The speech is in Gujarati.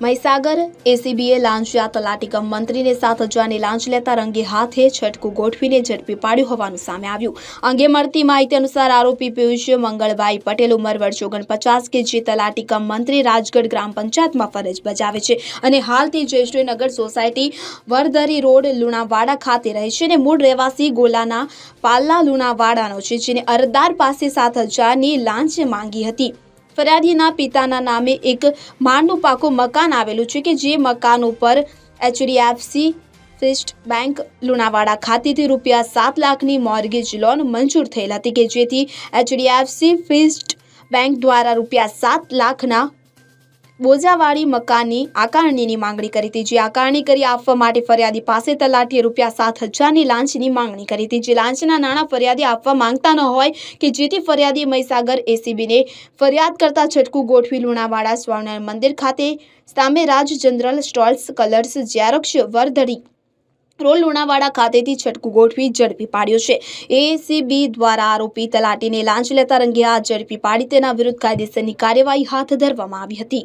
મહીસાગર, એસીબીએ લાંચિયા તલાટી કમ મંત્રીને સાત હજારની લાંચ લેતા રંગે હાથે છટકું ગોઠવીને ઝડપી પાડ્યું હોવાનું સામે આવ્યું. અંગે મળતી માહિતી અનુસાર આરોપી પિયુષ મંગળભાઈ પટેલ ઉંમર વર્ષ ઓગણપચાસ કે જે તલાટી મંત્રી રાજગઢ ગ્રામ પંચાયતમાં ફરજ બજાવે છે અને હાલ તે જયશ્રીનગર સોસાયટી વરદરી રોડ, લુણાવાડા ખાતે રહે છે અને મૂળ રહેવાસી ગોલાના પાલ્લા લુણાવાડાનો છે, જેને અરજદાર પાસે સાત હજારની લાંચ માંગી હતી. ફરિયાદીના પિતાના નામે એક માળનું પાકું મકાન આવેલું છે કે જે મકાન ઉપર એચડીએફસી, ફિસ્ટ બેંક, લુણાવાડા ખાતેથી રૂપિયા સાત લાખની મોર્ગેજ લોન મંજૂર થયેલ હતી કે જેથી એચડીએફસી, ફિસ્ટ બેંક દ્વારા રૂપિયા સાત લાખના બોજાવાળી મકાનની આકારણીની માંગણી કરી હતી. જે આકારણી કરી આપવા માટે ફરિયાદી પાસે તલાટીએ રૂપિયા સાત હજારની લાંચની માંગણી કરી હતી. જે લાંચના નાણાં ફરિયાદી આપવા માંગતા ન હોય કે જેથી ફરિયાદી મહીસાગર એસીબીને ફરિયાદ કરતા છટકું ગોઠવી લુણાવાડા સ્વામિનારાયણ મંદિર ખાતે સામે Raj general stalls, colours, xerox Vardhadi road Lunawada ખાતેથી છટકું ગોઠવી ઝડપી પાડ્યો છે. એસીબી દ્વારા આરોપી તલાટીને લાંચ લેતા રંગે હાથ ઝડપી પાડી, તેના વિરુદ્ધ કાયદેસરની કાર્યવાહી હાથ ધરવામાં આવી હતી.